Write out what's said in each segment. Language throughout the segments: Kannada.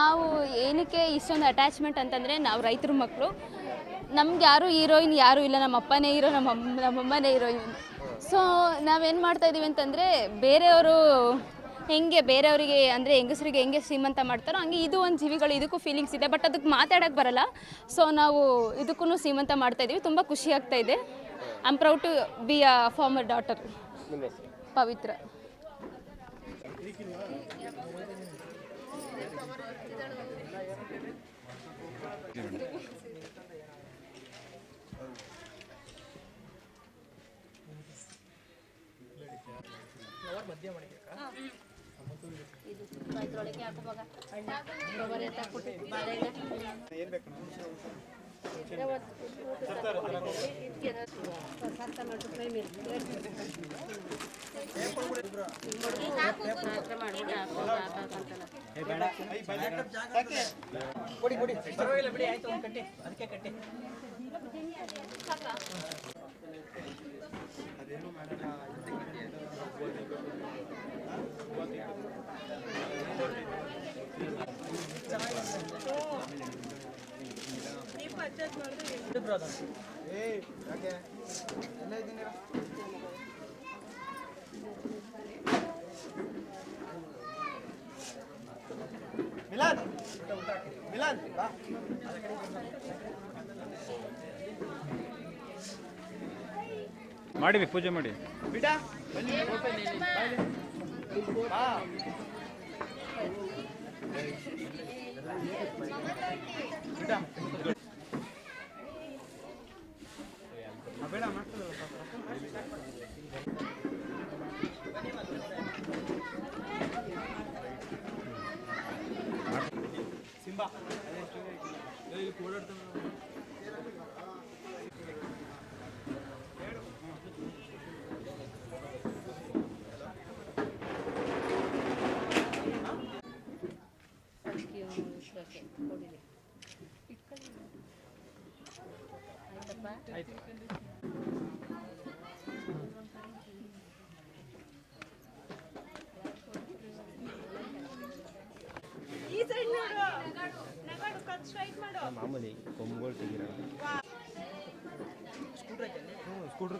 ನಾವು ಏನಕ್ಕೆ ಇಷ್ಟೊಂದು ಅಟ್ಯಾಚ್ಮೆಂಟ್ ಅಂತಂದರೆ ನಾವು ರೈತರ ಮಕ್ಕಳು. ನಮ್ಗೆ ಯಾರು ಹೀರೋಯಿನ್ ಯಾರೂ ಇಲ್ಲ ನಮ್ಮ ಅಪ್ಪನೇ ಹೀರೋ ನಮ್ಮ ಅಮ್ಮ ನಮ್ಮಮ್ಮನೇ ಹೀರೋಯಿನ್ ಸೊ ನಾವೇನು ಮಾಡ್ತಾ ಇದೀವಿ ಅಂತಂದರೆ ಬೇರೆಯವರು ಹೆಂಗೆ ಬೇರೆಯವರಿಗೆ ಅಂದರೆ ಹೆಂಗಸರಿಗೆ ಹೆಂಗೆ ಸೀಮಂತ ಮಾಡ್ತಾರೋ ಹಂಗೆ ಇದು ಒಂದು ಜೀವಿಗಳು ಇದಕ್ಕೂ ಫೀಲಿಂಗ್ಸ್ ಇದೆ ಬಟ್ ಅದಕ್ಕೆ ಮಾತಾಡೋಕ್ಕೆ ಬರಲ್ಲ. ಸೊ ನಾವು ಇದಕ್ಕೂ ಸೀಮಂತ ಮಾಡ್ತಾ ಇದೀವಿ. ತುಂಬ ಖುಷಿ ಆಗ್ತಾ ಇದೆ. I am proud to be a farmer daughter ಮಧ್ಯ ಇದು ಇದ್ರೊಳಗೆ ಹಾಕುವಾಗ ಅಣ್ಣ ಕೊಬ್ಬರಿ ಹಾಕ್ಬಿಟ್ಟು ಏನು ಬೇಕು ಮಾಡ್ಕೊಂಡು ನಿಮ್ಮ ಯಾಕೆ? ಎಲ್ಲ ಮಿಲಾದ್ ಮಿಲಾದ್ ಬಾ ಮಾಡಿವಿ ಪೂಜೆ ಮಾಡಿ. ಬಿಡ. ಬನ್ನಿ ಬಿಡ. ಮಾಮೂಲಿ ಕೊಂಬುಗಳು ತೆಗಿರೋ ಸ್ಕೂಟ್ರ್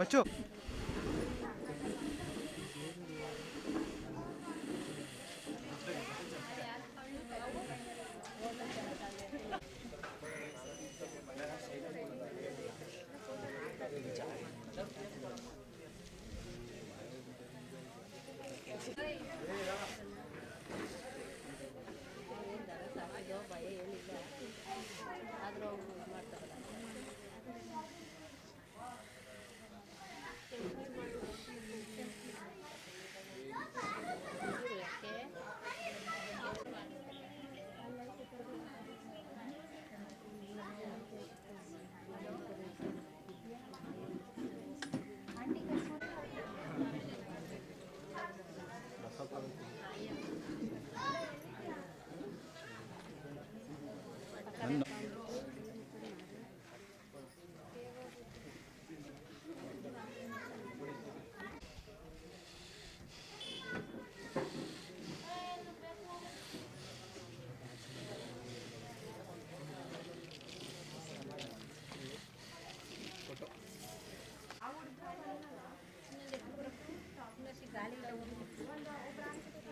ಬಚ್ಚು ಬನ್ರಿ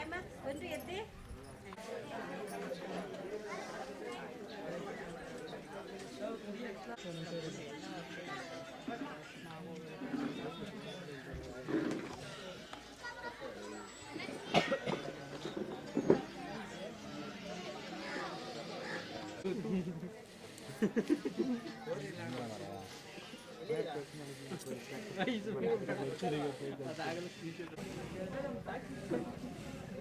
ರಾಯಮ್ಮ ಒಂದು ಎದ್ದೆ ಅದಾಗಲೇ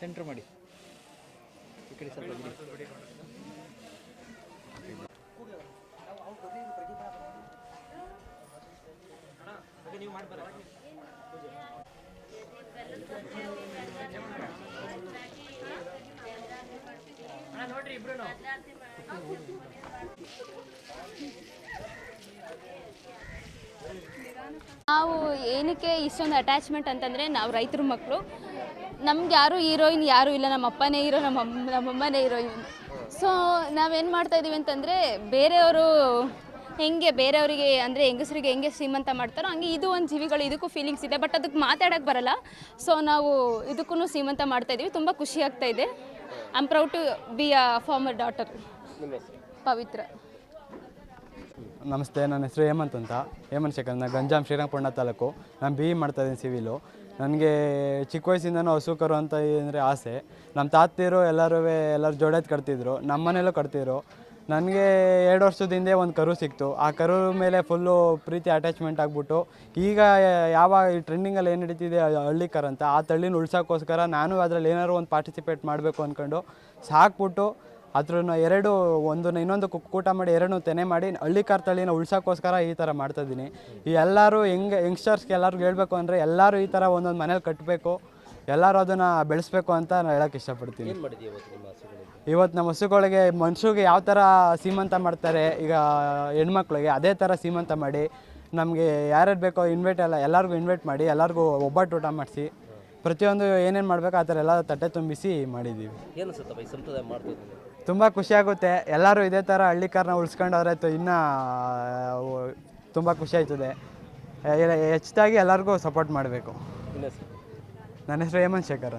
ಸೆಂಟ್ರ್ ಮಾಡಿ ಸ್ವಲ್ಪ ಬಿಡಿ. ನಾವು ಏನಕ್ಕೆ ಇಷ್ಟೊಂದು ಅಟ್ಯಾಚ್ಮೆಂಟ್ ಅಂತಂದರೆ ನಾವು ರೈತರ ಮಕ್ಕಳು ನಮ್ಗೆ ಯಾರು ಹೀರೋಯಿನ್ ಯಾರೂ ಇಲ್ಲ ನಮ್ಮ ಅಪ್ಪನೇ ಹೀರೋ ನಮ್ಮ ಅಮ್ಮ ನಮ್ಮಮ್ಮನೇ ಹೀರೋಯಿನ್. ಸೊ ನಾವೇನು ಮಾಡ್ತಾ ಇದೀವಿ ಅಂತಂದರೆ ಬೇರೆಯವರು ಹೆಂಗೆ ಬೇರೆಯವರಿಗೆ ಅಂದರೆ ಹೆಂಗಸರಿಗೆ ಹೆಂಗೆ ಶ್ರೀಮಂತ ಮಾಡ್ತಾರೋ ಹಂಗೆ ಇದು ಒಂದು ಜೀವಿಗಳು ಇದಕ್ಕೂ ಫೀಲಿಂಗ್ಸ್ ಇದೆ. ಬಟ್ ಅದಕ್ಕೆ ಮಾತಾಡೋಕ್ಕೆ ಬರಲ್ಲ. ಸೊ ನಾವು ಇದಕ್ಕೂ ಶ್ರೀಮಂತ ಮಾಡ್ತಾ ಇದೀವಿ. ತುಂಬ ಖುಷಿ ಆಗ್ತಾ ಇದೆ. I am proud to be a farmer daughter Pavitra. ನಮಸ್ತೆ ನನ್ನ ಹೆಸರು ಹೇಮಂತ್ ಅಂತ. ಹೇಮಂತ್ ಶೇಖರ್ ನಾನು ಗಂಜಾಮ್ ಶ್ರೀರಂಗಪಟ್ಟಣ ತಾಲೂಕು. ನಾನು ಬಿ ಇ ಮಾಡ್ತಾಯಿದ್ದೀನಿ ಸಿವಿಲು ನನಗೆ ಚಿಕ್ಕ ವಯಸ್ಸಿಂದನೂ ಹಸು ಕರು ಅಂತ ಏನಂದರೆ ಆಸೆ. ನಮ್ಮ ತಾತಿಯರು ಎಲ್ಲರೂ ಎಲ್ಲರೂ ಜೋಡೆತ್ ಕಟ್ತಿದ್ರು, ನಮ್ಮ ಮನೇಲೂ ಕಟ್ತಿದ್ರು. ನನಗೆ ಎರಡು ವರ್ಷದ ಹಿಂದೆ ಒಂದು ಕರು ಸಿಕ್ತು. ಆ ಕರು ಮೇಲೆ ಫುಲ್ಲು ಪ್ರೀತಿ ಅಟ್ಯಾಚ್ಮೆಂಟ್ ಆಗಿಬಿಟ್ಟು, ಈಗ ಯಾವ ಈ ಟ್ರೆಂಡಿಂಗಲ್ಲಿ ಏನು ನಡೀತಿದೆ ಹಳ್ಳಿ ಕರ್ ಅಂತ, ಆ ತಳ್ಳಿನ ಉಳ್ಸೋಕ್ಕೋಸ್ಕರ ನಾನು ಅದರಲ್ಲಿ ಏನಾದ್ರು ಒಂದು ಪಾರ್ಟಿಸಿಪೇಟ್ ಮಾಡಬೇಕು ಅಂದ್ಕೊಂಡು ಸಾಕ್ಬಿಟ್ಟು ಅದ್ರನ್ನ ಎರಡು ಒಂದನ್ನ ಇನ್ನೊಂದು ಕುಕ್ಕೂಟ ಕೂಟ ಮಾಡಿ ಎರಡನ್ನೂ ತೆನೆ ಮಾಡಿ ಹಳ್ಳಿ ಕಾರ್ ತಳಿನ ಉಳ್ಸೋಕ್ಕೋಸ್ಕರ ಈ ಥರ ಮಾಡ್ತಾಯಿದ್ದೀನಿ. ಈ ಎಲ್ಲರೂ ಹೆಂಗೆ ಯಂಗ್ಸ್ಟರ್ಸ್ಗೆ ಎಲ್ಲರಿಗೂ ಹೇಳಬೇಕು ಅಂದರೆ ಎಲ್ಲರೂ ಈ ಥರ ಒಂದೊಂದು ಮನೇಲಿ ಕಟ್ಟಬೇಕು ಎಲ್ಲರೂ ಅದನ್ನು ಬೆಳೆಸ್ಬೇಕು ಅಂತ ನಾನು ಹೇಳೋಕ್ಕೆ ಇಷ್ಟಪಡ್ತೀನಿ. ಇವತ್ತು ನಮ್ಮ ಹಸುಗಳಿಗೆ? ಮನುಷ್ಯಗೆ ಯಾವ ಥರ ಸೀಮಂತ ಮಾಡ್ತಾರೆ ಈಗ ಹೆಣ್ಮಕ್ಳಿಗೆ ಅದೇ ಥರ ಸೀಮಂತ ಮಾಡಿ ನಮಗೆ ಯಾರ್ಯಾರು ಬೇಕೋ ಇನ್ವೈಟ್ ಎಲ್ಲ ಎಲ್ಲರಿಗೂ ಇನ್ವೈಟ್ ಮಾಡಿ ಎಲ್ಲರಿಗೂ ಒಬ್ಬಟ್ಟು ಊಟ ಮಾಡಿಸಿ ಪ್ರತಿಯೊಂದು ಏನೇನು ಮಾಡಬೇಕು ಆ ಥರ ಎಲ್ಲ ತಟ್ಟೆ ತುಂಬಿಸಿ ಮಾಡಿದ್ದೀವಿ ಏನು ಸಂಪ್ರದಾಯ ಮಾಡ್ತಿದ್ದೀನಿ ತುಂಬ ಖುಷಿಯಾಗುತ್ತೆ ಎಲ್ಲರೂ ಇದೇ ಥರ ಹಳ್ಳಿ ಕಾರ್ನ ಉಳಿಸ್ಕೊಂಡವ್ರೆ ಇನ್ನೂ ತುಂಬ ಖುಷಿ ಆಯ್ತದೆ. ಹೆಚ್ಚಾಗಿ ಎಲ್ಲರಿಗೂ ಸಪೋರ್ಟ್ ಮಾಡಬೇಕು. ನನ್ನ ಹೆಸರು ಹೇಮಂತ್ ಶೇಖರ್ ಅಂತ.